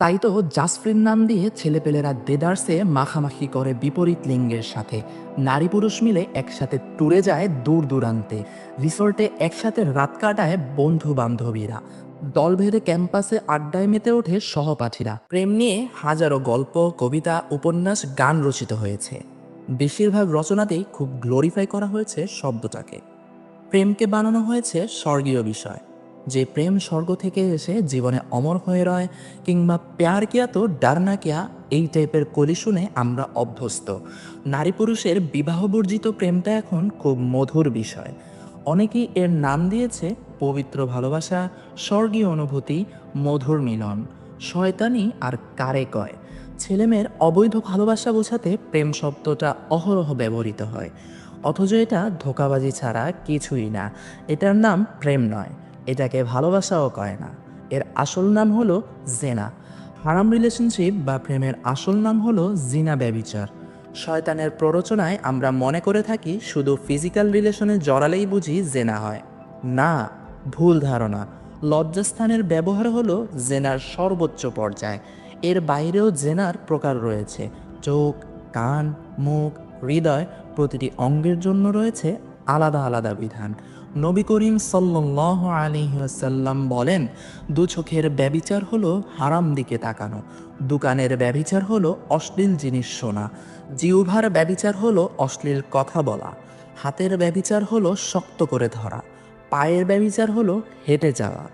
তাই তো জাসফ্রিন নাম দিয়ে ছেলেপেলেরা দেদার্সে মাখামাখি করে বিপরীত লিঙ্গের সাথে। নারী পুরুষ মিলে একসাথে ট্যুরে যায় দূর দূরান্তে। রিসোর্টে একসাথে রাত কাটায় বন্ধু বান্ধবীরা দলভেদে ক্যাম্পাসে আড্ডায় মেতে ওঠে সহপাঠীরা। প্রেম নিয়ে হাজারো গল্প, কবিতা, উপন্যাস, গান রচিত হয়েছে। বেশিরভাগ রচনাতেই খুব গ্লোরিফাই করা হয়েছে শব্দটাকে। প্রেমকে বানানো হয়েছে স্বর্গীয় বিষয়। যে প্রেম স্বর্গ থেকে এসে জীবনে অমর হয়ে রয়, কিংবা প্যার কিয়া তো ডারনা কিয়া, এই টাইপের কলি শুনে আমরা অভ্যস্ত। নারী পুরুষের বিবাহবর্জিত প্রেমটা এখন খুব মধুর বিষয়। অনেকেই এর নাম দিয়েছে পবিত্র ভালোবাসা, স্বর্গীয় অনুভূতি, মধুর মিলন। শয়তানি আর কারে কয়? ছেলেমেয়ের অবৈধ ভালোবাসা বোঝাতে প্রেম শব্দটা অহরহ ব্যবহৃত হয়। অথচ এটা ধোকাবাজি ছাড়া কিছুই না। এটার নাম প্রেম নয়। এটাকে ভালোবাসাও কয় না। এর আসল নাম হলো জেনা। হারাম রিলেশনশিপ বা প্রেমের আসল নাম হলো জিনা ব্যবিচার। শয়তানের প্ররোচনায় আমরা মনে করে থাকি শুধু ফিজিক্যাল রিলেশনে জড়ালেই বুঝি জেনা হয়। না, ভুল ধারণা। লজ্জাস্থানের ব্যবহার হলো জেনার সর্বোচ্চ পর্যায়। এর বাইরেও জেনার প্রকার রয়েছে। চোখ, কান, মুখ, হৃদয় প্রতিটি অঙ্গের জন্য রয়েছে আলাদা আলাদা বিধান। নবী করিম সাল্লাহ আলিহাসাল্লাম বলেন, দু চোখের ব্যবিচার হলো হারাম দিকে তাকানো, দোকানের ব্যবিচার হলো অশ্লীল জিনিস শোনা জিউভার ব্যবিচার হলো অশ্লীল কথা বলা, হাতের ব্যবিচার হলো শক্ত করে ধরা, পায়ের ব্যবিচার হলো হেঁটে যাওয়া।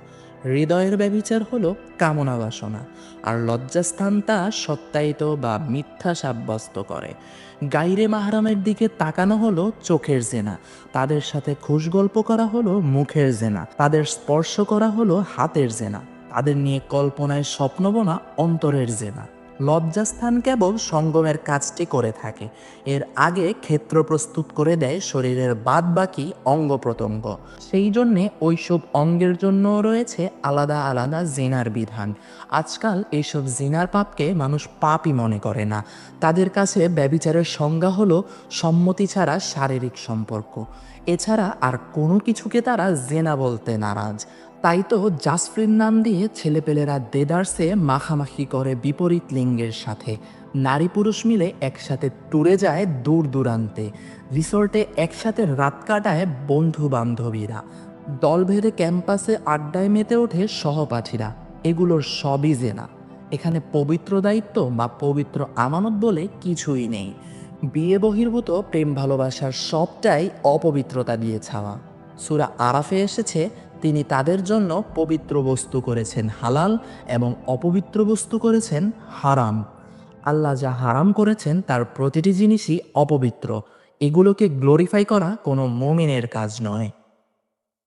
হৃদয়ের ব্যবিচার হলো কামনা বাসনা আর লজ্জাস্থান তা সত্যায়িত বা মিথ্যা সাব্যস্ত করে। গাইরে মাহারামের দিকে তাকানো হলো চোখের জেনা, তাদের সাথে খুশ গল্প করা হলো মুখের জেনা, তাদের স্পর্শ করা হলো হাতের জেনা, তাদের নিয়ে কল্পনায় স্বপ্নবনা অন্তরের জেনা। লজ্জাস্থান কেবল সঙ্গমের কাজটি করে থাকে। এর আগে ক্ষেত্র প্রস্তুত করে দেয় শরীরের বাদ বাকি অঙ্গ প্রত্যঙ্গ। সেই জন্যে ওইসব অঙ্গের জন্য রয়েছে আলাদা আলাদা জিনার বিধান। আজকাল এইসব জিনার পাপকে মানুষ পাপই মনে করে না। তাদের কাছে ব্যবিচারের সংজ্ঞা হলো সম্মতি ছাড়া শারীরিক সম্পর্ক। এছাড়া আর কোনো কিছুকে তারা জেনা বলতে নারাজ। তাই তো জাসফ্রিন নাম দিয়ে ছেলেপেলেরা দেদার্সে মাখামাখি করে বিপরীত লিঙ্গের সাথে। নারী পুরুষ মিলে একসাথে ট্যুরে যায় দূর দূরান্তে। রিসোর্টে একসাথে রাত কাটায় বন্ধু বান্ধবীরা দলভেদে ক্যাম্পাসে আড্ডায় মেতে ওঠে সহপাঠীরা। এগুলোর সবই জেনা। এখানে পবিত্র দায়িত্ব বা পবিত্র আমানত বলে কিছুই নেই। বিয়ে বহির্ভূত প্রেম ভালোবাসার সবটাই অপবিত্রতা দিয়ে ছাওয়া। সুরা আরাফে এসেছে তিনি তাদের জন্য পবিত্র বস্তু করেছেন হালাল এবং অপবিত্র বস্তু করেছেন হারাম। আল্লাহ যা হারাম করেছেন তার প্রতিটি জিনিসই অপবিত্র। এগুলোকে গ্লোরিফাই করা কোনো মমিনের কাজ নয়।